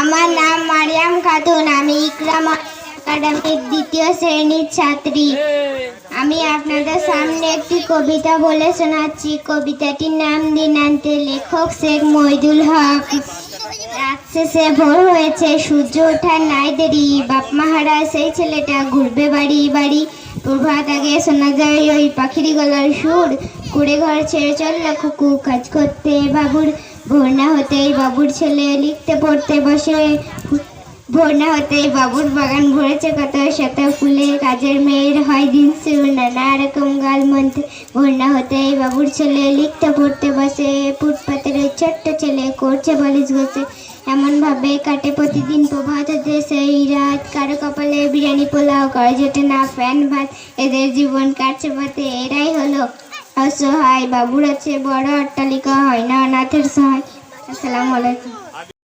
আমার নাম মারিয়াম খাতুন, আমি ইকরাম একাডেমির দ্বিতীয় শ্রেণির ছাত্রী। আমি আপনাদের সামনে একটি কবিতা বলে শোনাচ্ছি। কবিতাটির নাম দিনান্তে লেখক শেখ মইদুল হক। রাত শেষে ভোর হয়েছে, সূর্য ওঠার নাই দেরি। বাপ মাহারা সেই ছেলেটা, ঘুরবে বাড়ি বাড়ি। প্রভাত আগে শোনা যায়, ওই পাখির গলার সুর। কুড়ে ঘর ছেড়ে চলল কুকু কাজ করতে বাবুর। ভোর না হতেই বাবুর ছেলে লিখতে, পড়তে বসে। ভোর না হতেই বাবুর বাগান ভরেছে কত শত ফুলে। কাজের মেয়ের হয় দিন সুর নানা রকম গাল মন্ত্রে ভোর না হতেই বাবুর ছেলে লিখতে, পড়তে বসে। ফুটপাতের ওই ছোট্ট ছেলে করছে বালিশ ঘষে। এমন ভাবে কাটে প্রতিদিন প্রভাত হতে সেই রাত। কারও কপালে বিরিয়ানি পোলাও, করে জোটে না ফ্যান ভাত। এদের জীবন কাটছে পথে এরাই হলো অসহায় বাবুর আছে বড় অট্টালিকা হয় না অনাথের সহায়। আসসালামু আলাইকুম।